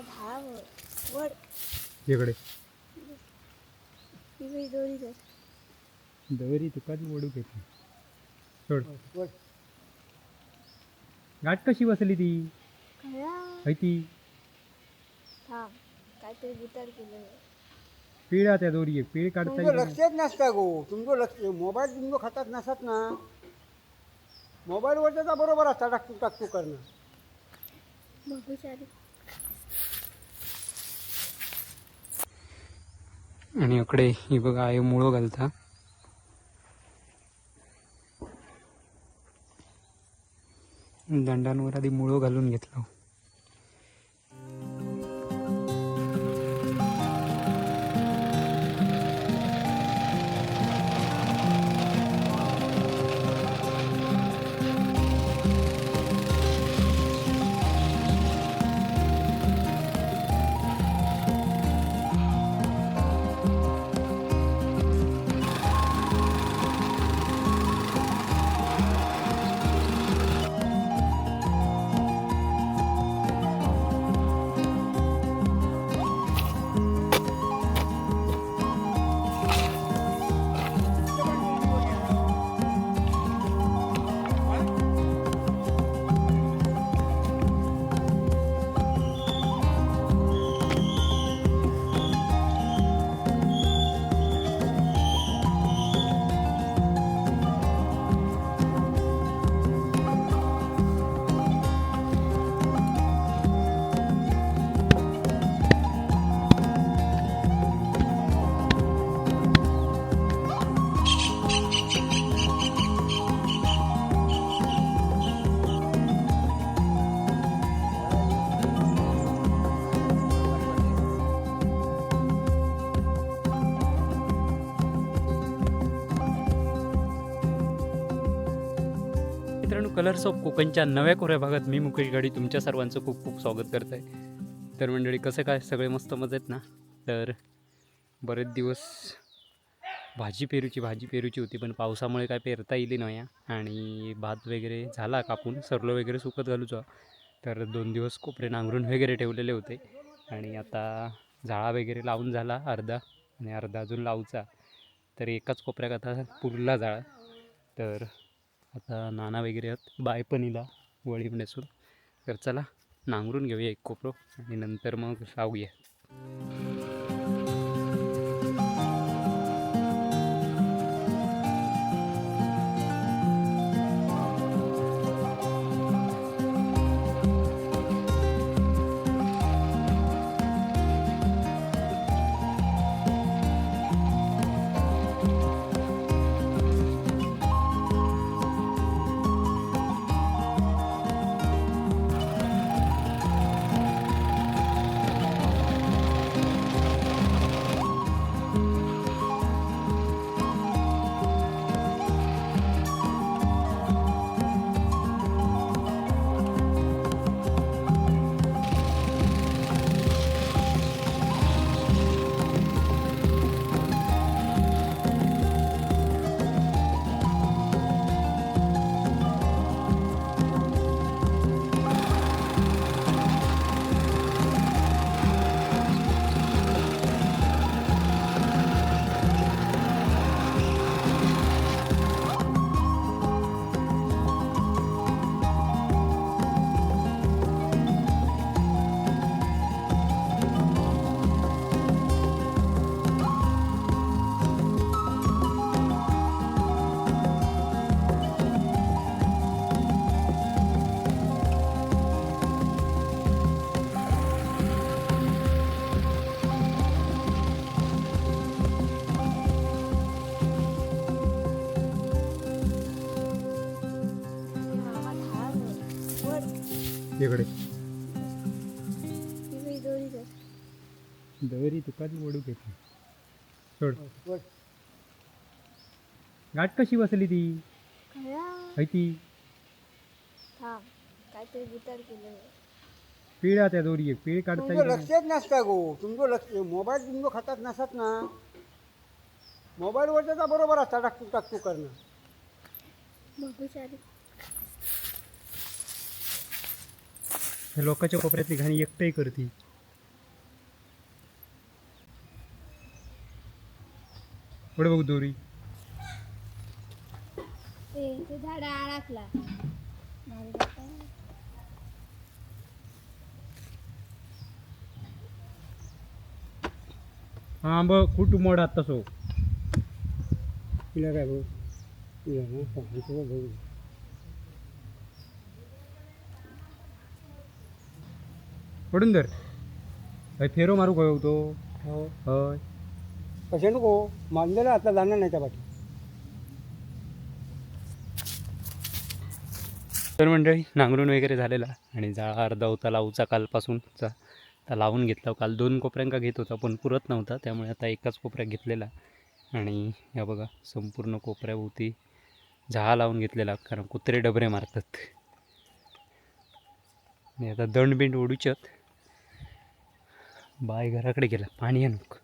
झाडावर इकडे. इकडे दोरी तर दवरी तुका ओढू घेतली? सोड. गाठ कशी बसली ती? खरा. है ती. थांब काहीतरी बुतार केलं पिळा त्या दोरी पिळ काढता तुमचं येईल ना. लक्षच नसतं गो तुमचं लक्ष मोबाईल तुमचं खात्यात नसत ना. मोबाईलवर त्याचा बरोबर असता टाकतू टाकतू करणं. बघू चालेल. आणि इकडे ही बघा आहे मुळो घालता. दंडांवर आधी मुळो घालून घेतला. मित्रांनो कलर्स ऑफ कोकणच्या नव्या कोऱ्या भागात मी मुकेश गाडी तुमच्या सर्वांचं खूप खूप स्वागत करत आहे तर मंडळी कसं काय? सगळे मस्त मजेत ना? तर बरेच दिवस भाजी पेरूची भाजी पेरूची होती पण पावसामुळे काय पेरता येईल नाही आणि भात वगैरे झाला कापून सरलो वगैरे सुकत घालूचा तर दोन दिवस कोपरे नांगरून वगैरे ठेवलेले होते. आणि आता झाळा वगैरे लावून झाला अर्धा आणि अर्धा अजून लावचा. तर एकाच कोपऱ्यात आता पुरला जाळा तर आता नाना वगैरे आहेत. बाय पण इला वळी नेसून. तर चला नांगरून घेऊया एक कोपरो आणि नंतर मग लावूया इकडे. दवरी तुका ओढू घेतली? सोड. वर. गाठ कशी बसली ती? है ती. पिळा त्या दोरी पिळ काढता तुमचं. लक्षच नसतं गो. तुमचं लक्ष मोबाईल तुमचं खात्यात नसत ना. मोबाईलवर त्याचा बरोबर असता टाकतू टाकतू करणं लोकांच्या कोपऱ्यातली घाणी एकटही करती. पुढे बघ दोरी. हा ब खूट मोड आता सो तिला काय भाऊ भाऊ पडून धर अय, फेरो मारू होतो हो. होय. कशा नको? मानलेला आता जाणार नाही त्या पाठी. तर मंडळी नांगरून वगैरे झालेला आणि जाळा अर्धा होता लावूचा कालपासूनचा. आता लावून घेतला. काल दोन कोपऱ्यांका घेत होता पण पुरत नव्हता. त्यामुळे आता एकाच कोपऱ्यात घेतलेला. आणि या बघा संपूर्ण कोपऱ्याभोवती झहा लावून घेतलेला कारण कुत्रे डबरे मारतात. आणि आता दंडबिंड ओढूच्यात. बाय घराकडे गेला. पाणी आणूक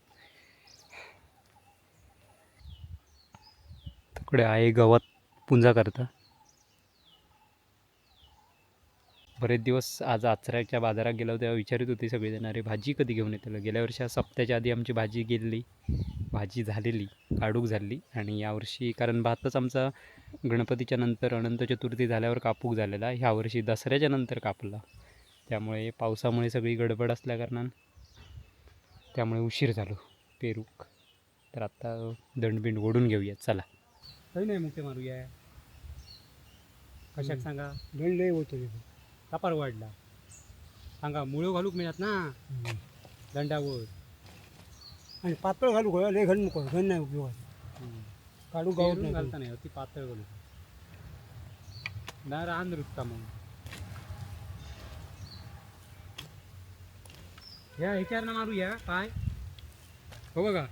तिकडे आहे गावात पुंजा करता. बरेच दिवस आज आचऱ्याच्या बाजारात गेलो तेव्हा विचारित होती सगळेजण अरे भाजी कधी घेऊन येते गेल्या वर्षी सप्त्याच्या आधी आमची भाजी गेलेली भाजी झालेली काढूक झाली आणि यावर्षी कारण भातच आमचा गणपतीच्या नंतर अनंत चतुर्थी झाल्यावर कापूक झालेला. ह्या वर्षी दसऱ्याच्या नंतर कापला. त्यामुळे पावसामुळे सगळी गडबड असल्याकारणानं त्यामुळे उशीर झालो. पेरूक. तर आता दंडबिंड ओढून घेऊया चला. काही नाही मुके मारूया. कशाक सांगा? दंड लय होतो. कापार वाढला. सांगा मुळो घालूक मिळत ना? दंडावर. आणि पातळ घालू लय घन नको घन नाही उपयोग काढू नाही घालता नाही अति पातळ घालू ना रान रुतता मग. या ह्याच्यावर ना मारू या काय? हो बघा.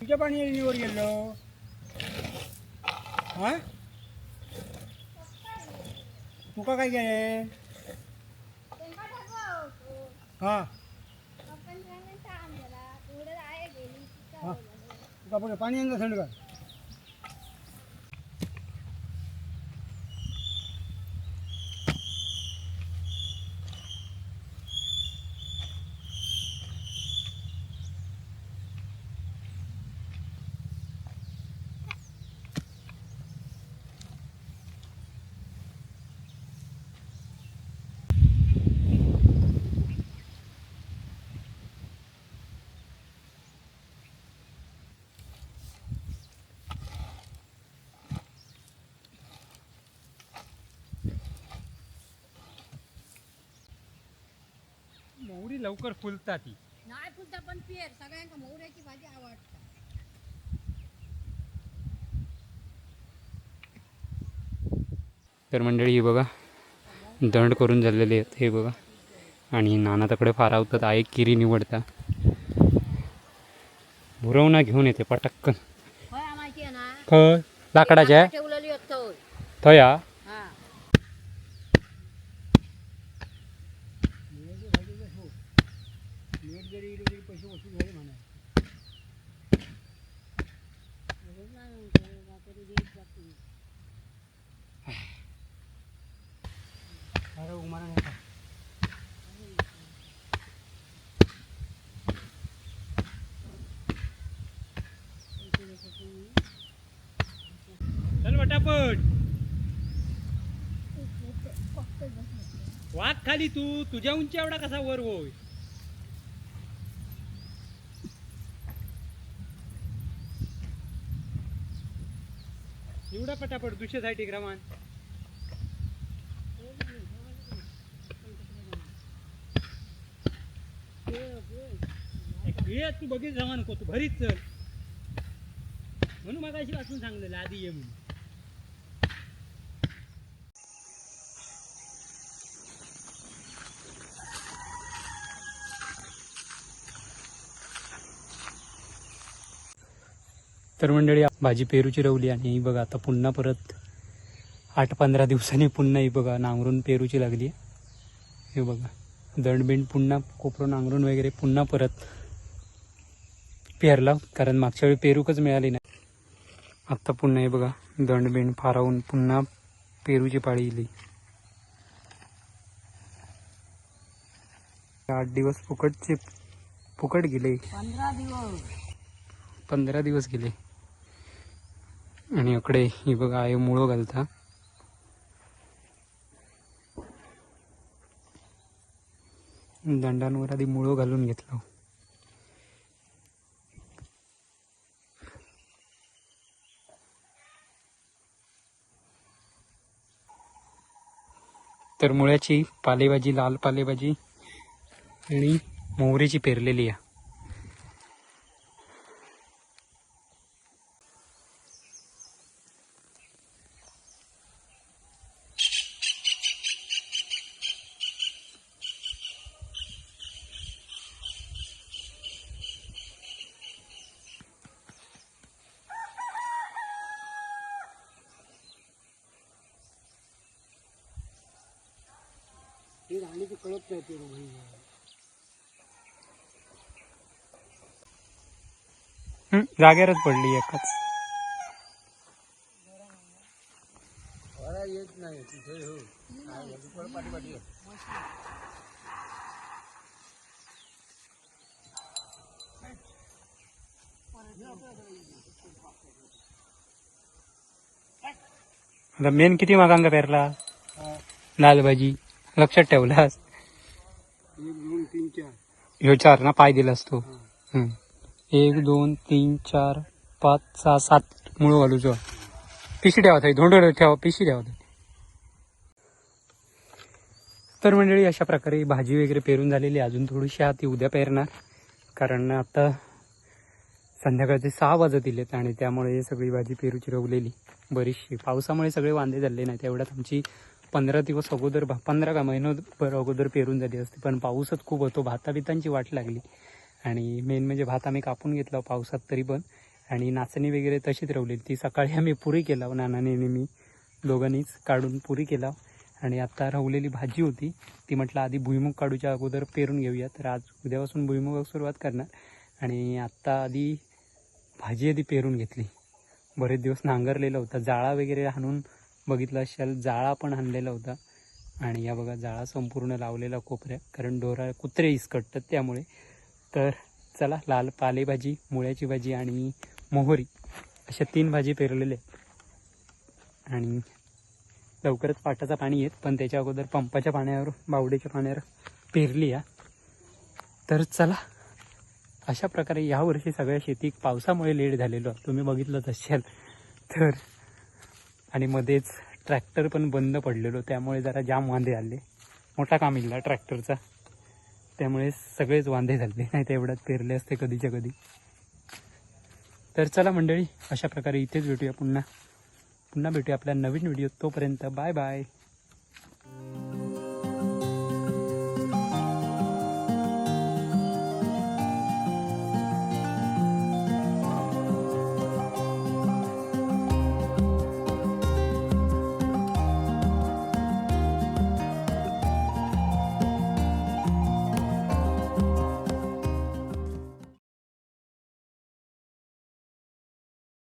तुझ्या पाणी येणीवर गेलो. हा? तुका काय गेले हा? तुका पुढे पाणी आणलं थंड का मोहरी लवकर फुलता ती नाही फुलता पण पेर सगळ्यांका मोहऱ्याची भाजी आवडते. तर मंडळी हे बघा दंड करून झालेले आहेत. हे बघा. आणि नाना तकडे फारावतात आहे किरी निवडता. भुरवणा घेऊन येते पटक्कन खय लाकडाच्या. ठेवलेली होतो थया हा नेट जरी इकडे तरी पैसे वसूल झाले म्हणा अरे उमारा नाही का चल पटापट. वाघ खाली तू. तुझ्या उंची एवढा कसा वर होय? एवढा पटापट दुसऱ्यासाठी क्रमांक ये तू बघित जमा नको? तू घरीच चल. म्हणून मगाशी वाचून सांगलेलं आधी ये म्हणून. तर मंडळी भाजी पेरूची रवली आणि ही बघा आता पुन्हा परत आठ पंधरा दिवसांनी पुन्हा ही बघा नांगरून पेरूची लागली हे बघा दंडबिंड पुन्हा कोपरून नांगरून वगैरे पुन्हा परत पेरला कारण मागच्या वेळी पेरूकच मिळाली नाही. आत्ता पुन्हा हे बघा दंडबिंड फारावून पुन्हा पेरूची पाळी इली. आठ दिवस फुकटचे फुकट गेले. पंधरा दिवस. पंधरा दिवस गेले. आणि इकडे ही बघा आहे मुळो घालता. दंडांवर आधी मुळो घालून घेतलं. तर मुळ्याची पालेभाजी लाल पालेभाजी आणि मोहरीची पेरलेली आहे. हे राहण्याची कळत नाही हं, जागेवरच पडली एकच. येत नाही तिथे हो. पाठी आता मेन किती मागांका पेरला? लाल भाजी लक्षात ठेवलास एक दोन तीन चार ह्यो चार ना पाय दिलास तू हम्म. एक दोन तीन चार पाच सहा सात मुळ घालूचो हो. पिशी ठेवा थंय धोंड ठेवा पिशी ठेवा थंय. तर मंडळी अशा प्रकारे भाजी वगैरे पेरून झालेली आहे. अजून थोडीशी आहे ती उद्या पेरणार कारण आता संध्याकाळचे सहा वाजत दिलेत आणि त्यामुळे सगळी भाजी पेरूची रोवलेली बरीचशी पावसामुळे सगळे वांदे झाले नाही तेवढ्यात आमची पंधरा दिवस अगोदर पंधरा का महिनोभर अगोदर पेरून झाली असते पण पाऊसच खूप होतो. भाताबितांची वाट लागली. आणि मेन म्हणजे भात आम्ही कापून घेतला पावसात तरी पण. आणि नाचणी वगैरे तशीच रवली ती सकाळी आम्ही पुरी केला नानाने मी दोघांनीच काढून पुरी केला आणि आता रवलेली भाजी होती. ती म्हटलं आधी भुईमुग काढूच्या अगोदर पेरून घेऊया तर आज उद्यापासून भुईमुगाला सुरुवात करणार. आणि आत्ता आधी भाजी आधी पेरून घेतली. बरेच दिवस नांगरलेला होता. जाळा वगैरे आणून बघितलं असाल जाळा पण आणलेला होता. आणि या बघा जाळा संपूर्ण लावलेला कोपऱ्या कारण डोरा कुत्रे इसकटतात त्यामुळे. तर चला लाल पालेभाजी मुळ्याची भाजी आणि मोहरी अशा तीन भाजी पेरलेल्या आहेत. आणि लवकरच पाटाचं पाणी येत पण त्याच्या अगोदर पंपाच्या पाण्यावर बावडीच्या पाण्यावर पेरली या. तर चला अशा प्रकारे यावर्षी सगळ्या शेती पावसामुळे लेट झालेलो तुम्ही बघितलंच असाल. तर आणि मध्येच ट्रॅक्टर पण बंद पडलेलो. त्यामुळे जरा जाम वांदे आले मोठा काम इला ट्रॅक्टरचा त्यामुळे सगळेच वांदे झाले. नाही तर एवढ्यात पेरले असते कधीच्या कधी. तर चला मंडळी अशा प्रकारे इथेच भेटूया पुन्हा. पुन्हा भेटूया आपल्या नवीन व्हिडिओ तोपर्यंत. Bye bye